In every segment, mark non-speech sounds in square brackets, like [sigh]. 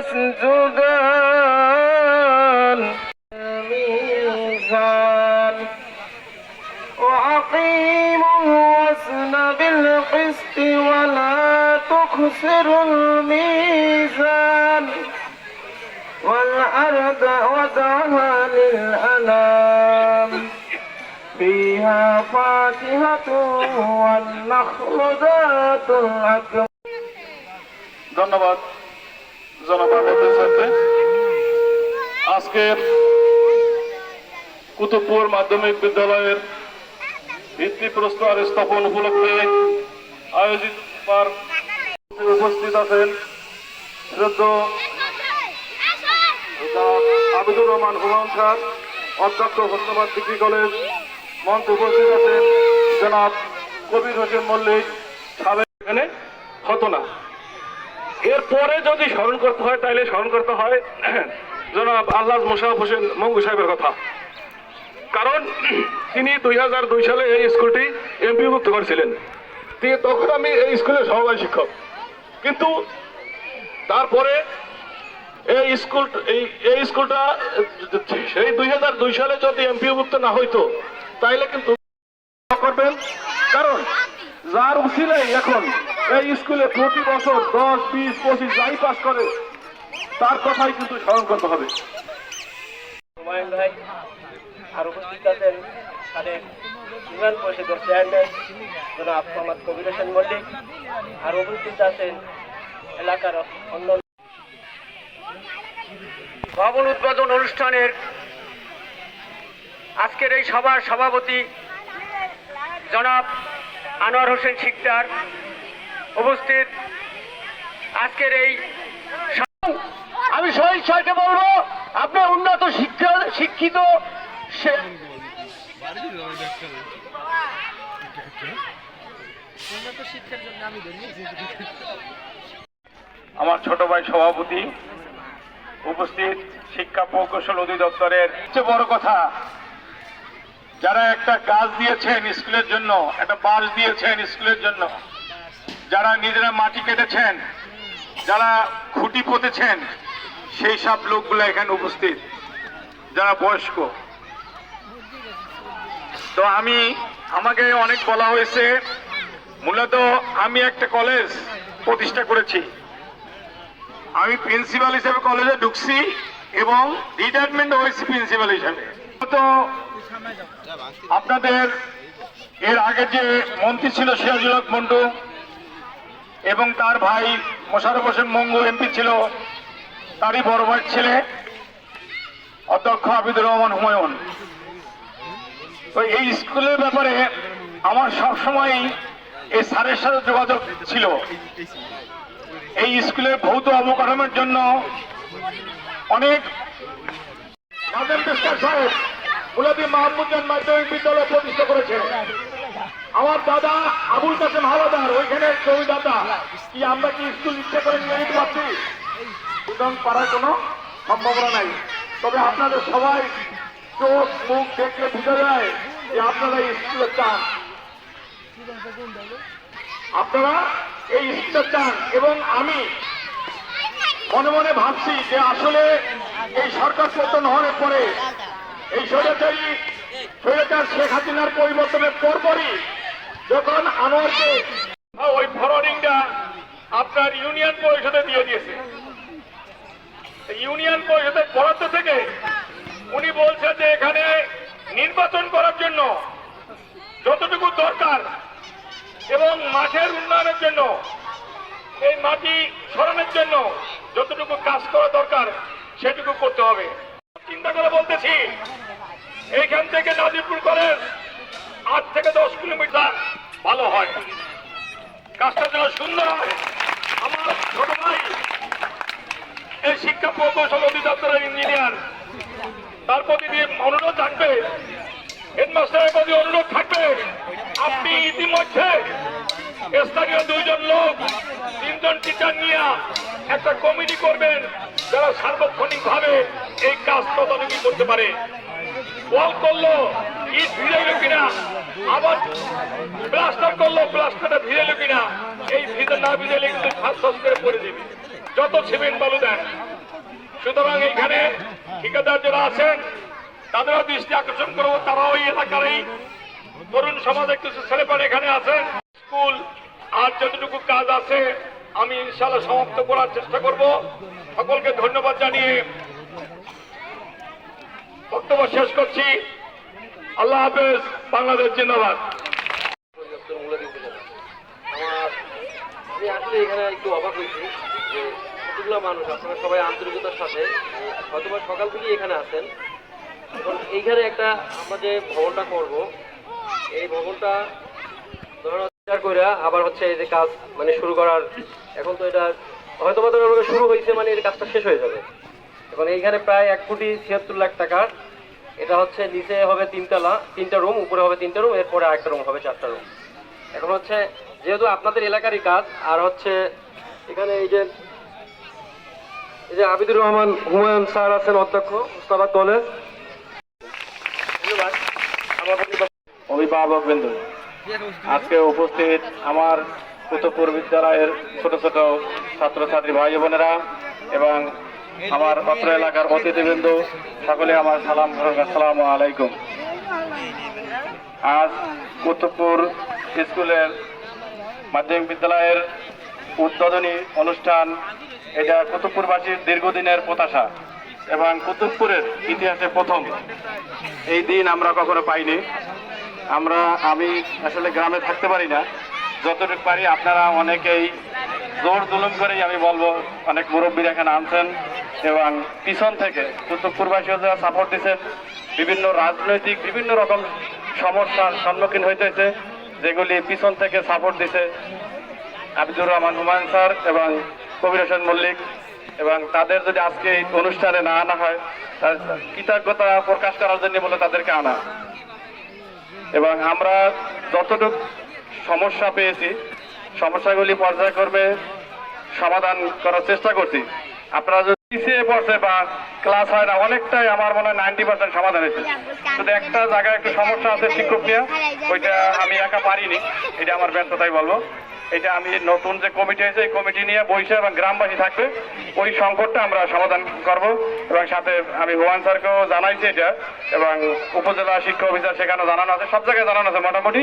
يسجدان الميزان وأقيموا الوزن بالقسط ولا تخسروا الميزان. والأرض وضعها للأنام. فيها فاكهة والنخل ذات الأكمام. ধন্যবাদ জনাব সাথে আজকের কুতুবপুর মাধ্যমিক বিদ্যালয়ের ভিত্তিপ্রস্তর স্থাপন উপলক্ষে আয়োজিত উপস্থিত আছেন আবিদুর রহমান হুমায়ুন খান অধ্যক্ষ ধন্যবাদ ডিগ্রি কলেজ, মঞ্চে উপস্থিত আছেন জনাব কবির হোসেন মল্লিক সাবেক এখানে হতো না এরপরে যদি স্মরণ করতে হয়, তাইলে স্মরণ করতে হয়, [clears throat] জনাব আল্লাহ মোশারফ হোসেন মঙ্গু সাহেবের কথা। কারণ [clears throat] তিনি দুই হাজার দুই সালে এই স্কুলটি এমপিভুক্ত করেছিলেন। তিনি তখন আমি এই স্কুলের সহকারী শিক্ষক। কিন্তু তারপরে এই স্কুল, এই এই স্কুলটা, সেই দুই হাজার দুই সালে যদি এমপিভুক্ত না হইতো, তাইলে কিন্তু করবেন। কারণ যার উচিলাই এখন এই স্কুলে প্রতি বছর দশ, বিশ, পঁচিশ যাই পাস করে, তার কথাই কিন্তু স্মরণ করতে হবে। আর উপস্থিত আছেন সাবেক ইউনিয়ন পরিষদের চেয়ারম্যান জনাব কবির হোসেন মল্লিক, আর উপস্থিত আছেন এলাকার অন্য ভবন উদ্বোধন অনুষ্ঠানের আজকের এই সভার সভাপতি জনাব আনোয়ার হোসেন শিকদার। উপস্থিত। আজকের এই আমি শহীদ সাহেবকে বলব, আপনি উন্নত শিক্ষা শিক্ষিত আমার ছোট ভাই সভাপতি, উপস্থিত শিক্ষা প্রকৌশল অধিদপ্তরের সবচেয়ে বড় কথা, যারা একটা গাছ দিয়েছেন স্কুলের জন্য, একটা বাঁশ দিয়েছেন স্কুলের জন্য যারা নিজেরা মাটি কেটেছেন, যারা খুঁটি পুঁতেছেন, সেই সব লোকগুলো এখানে উপস্থিত, যারা বয়স্ক। তো আমি, আমাকে অনেক বলা হয়েছে, মূলত আমি একটা কলেজ প্রতিষ্ঠা করেছি। আমি প্রিন্সিপাল হিসেবে কলেজে ঢুকছি এবং রিটায়ারমেন্ট হয়েছি প্রিন্সিপাল হিসেবে। তো আপনাদের, এর আগে যে মন্ত্রী ছিল সিরাজুল হক মন্টু এবং তার ভাই মোশারফ হোসেন মঙ্গু এমপি ছিল, তারই বড় ভাই ছেলে, অধ্যক্ষ আবিদুর রহমান হুমায়ুন। তো এই স্কুলের ব্যাপারে আমার সবসময় এই স্যারের সাথে যোগাযোগ ছিল। এই স্কুলের ভৌত অবকাঠামোর জন্য অনেক নাজেম সাহেব মুলাদি মাহমুদান মাধ্যমিক বিদ্যালয় প্রতিষ্ঠা করেছে। আমার দাদা আবুল কাসেম হাওলাদার, ওইখানে জমিদাতা কি আমরা কি স্কুল ইচ্ছে করে নিয়ে নিতে পারছি? সুতরাং পারার কোনো সম্ভাবনা নাই। তবে আপনাদের সবাই চোখ, মুখ দেখলে বুঝা যায় যে আপনারা এই স্কুলে চান। আপনারা এই স্কুলে চান এবং আমি মনে মনে ভাবছি যে আসলে এই সরকার পতন হওয়ার পরে এই স্বৈরাচারী স্বৈরাচার শেখ হাসিনার পরিবর্তনের পরপরই যখন আনোয়ারকে ওই ফরওয়ার্ডিংটা আপনার ইউনিয়ন পরিষদে দিয়ে দিয়েছে। ইউনিয়ন পরিষদের বরাদ্দ থেকে উনি বলছে যে এখানে নির্বাচন করার জন্য যতটুকু দরকার এবং মাঠের উন্নয়নের জন্য এই মাটি সরানোর জন্য যতটুকু কাজ করা দরকার সেটুকু করতে হবে। চিন্তা করে বলতেছি এইখান থেকে নাজিরপুর কলেজ আট থেকে দশ কিলোমিটার ভালো হয়। কাজটা যেন সুন্দর হয়। আমার ছোট ভাই, এই শিক্ষা প্রকৌশল অধিদপ্তরের ইঞ্জিনিয়ার, তার প্রতি অনুরোধ থাকবে হেডমাস্টারের প্রতি অনুরোধ থাকবে, আপনি ইতিমধ্যে স্থানীয় দুইজন লোক, তিনজন টিচার নিয়ে একটা কমিটি করবেন, যারা সার্বক্ষণিক ভাবে এই কাজ তদারকি করতে পারে। ওয়াল করল, ইট ভিড়াইল কিনা আবার প্লাস্টার করল প্লাস্টারটা ভিজেলো কিনা, এই ভিজে না ভিজেলে কিন্তু করে পড়ে যত সিমেন্ট বালু দেন। সুতরাং এইখানে ঠিকাদার যারা আছেন, তাদেরও দৃষ্টি আকর্ষণ করব, তারাও এই এলাকারই তরুণ সমাজে কিছু ছেলেপাড়ে এখানে আছেন। স্কুল আর যতটুকু কাজ আছে, আমি ইনশাল্লাহ সমাপ্ত করার চেষ্টা করব। সকলকে ধন্যবাদ জানিয়ে বক্তব্য শেষ করছি। আল্লাহ হাফেজ, বাংলাদেশ জিন্দাবাদ। আমি আসলে এখানে একটু অবাক হয়েছি মানুষ সবাই আন্তরিকতার সাথে সকাল থেকে এখানে এইখানে একটা আমরা যে ভবনটা করব, এই ভবনটা আবার হচ্ছে এই যে কাজ মানে শুরু করার, এখন তো এটা শুরু হয়েছে মানে এই কাজটা শেষ হয়ে যাবে। এখন এইখানে প্রায় এক কোটি ছিয়াত্তর লাখ টাকার এটা হচ্ছে নিচে হবে তিনতলা তিনটা রুম উপরে হবে তিনটা রুম এরপরে আরেকটা রুম হবে চারটা রুম এখন হচ্ছে, যেহেতু আপনাদের এলাকারই কাজ, আর হচ্ছে এখানে এই যে এই যে আবিদুর রহমান হুমায়ুন স্যার আছেন অধ্যক্ষ মুস্তাবাদ কলেজ অভিভাবক বিন্দু, আজকে উপস্থিত আমার কুতুবপুর বিদ্যালয়ের ছোট ছোট ছাত্রছাত্রী ভাই বোনেরা এবং আমার অত্র এলাকার অতিথিবৃন্দ, সকলে আমার সালাম সালাম আলাইকুম। আজ কুতুবপুর স্কুলের মাধ্যমিক বিদ্যালয়ের উদ্বোধনী অনুষ্ঠান, এটা কুতুবপুরবাসীর দীর্ঘদিনের প্রত্যাশা এবং কুতুবপুরের ইতিহাসে প্রথম। এই দিন আমরা কখনো পাইনি। আমরা, আমি আসলে গ্রামে থাকতে পারি না। যতটুকু পারি আপনারা অনেকেই জোর জুলুম করেই আমি বলব, অনেক মুরব্বীর এখানে আনছেন এবং পিছন থেকে কুতুবপুরবাসীও যারা সাপোর্ট দিচ্ছেন, বিভিন্ন রাজনৈতিক বিভিন্ন রকম সমস্যার সম্মুখীন হইতেছে যেগুলি পিছন থেকে সাপোর্ট দিছে আবিদুর রহমান হুমায়ুন স্যার এবং কবির হোসেন মল্লিক এবং তাদের যদি আজকে এই অনুষ্ঠানে না আনা হয়, তার কৃতজ্ঞতা প্রকাশ করার জন্য বলে তাদেরকে আনা। এবং আমরা যতটুকু সমস্যা পেয়েছি। সমস্যাগুলি পর্যায়ক্রমে সমাধান করার চেষ্টা করছি। আপনারা যদি পিছিয়ে পড়ছে বা ক্লাস হয় না, অনেকটাই আমার মনে হয় নাইনটি পার্সেন্ট সমাধান হয়েছে। শুধু একটা জায়গায় একটু সমস্যা আছে, শিক্ষক নিয়ে, ওইটা আমি একা পারিনি। এটা আমার ব্যর্থতাই বলব। এটা আমি নতুন যে কমিটি হয়েছে, এই কমিটি নিয়ে বসে এবং গ্রামবাসী থাকবে, ওই সংকটটা আমরা সমাধান করব। এবং সাথে আমি হুমান স্যারকেও জানাইছি এটা, এবং উপজেলা শিক্ষা অফিসার সেখানে জানানো আছে, সব জায়গায় জানানো আছে মোটামুটি।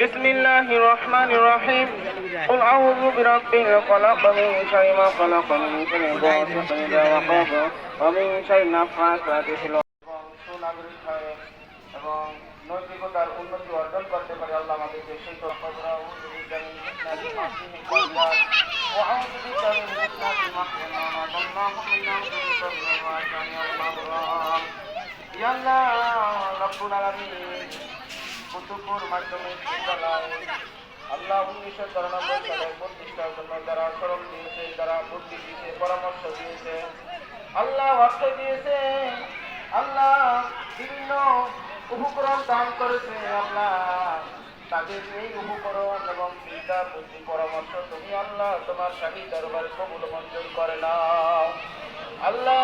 بسم الله الرحمن الرحيم قل أعوذ برب الفلق من شر ما خلق من شر غاسق إذا وقب ومن شر النفاثات في العقد সুনাগরিক হয়ে এবং নৈতিকতার উন্নতি অর্জন করতে পারে আল্লাহ আমাদেরকে সেই তৎপরতা وأعوذ بك من فتنة المحيا والممات اللهم إنا نعوذ بك من الواشع والأبرار يا الله رب العالمين কুতুবপুর মাধ্যমিক আল্লাহ উনিশশো চুরানব্বই সালে প্রতিষ্ঠার জন্য যারা সড়ক দিয়েছে যারা বুদ্ধি দিয়েছে, পরামর্শ দিয়েছে। আল্লাহ অর্থ দিয়েছে, আল্লাহ বিভিন্ন উপকরণ দান করেছে, আল্লাহ তাদের এই উপকরণ এবং চিন্তা বুদ্ধি পরামর্শ তুমি আল্লাহ তোমার শাহী দরবার কবুল মঞ্জুর করে নাও। আল্লাহ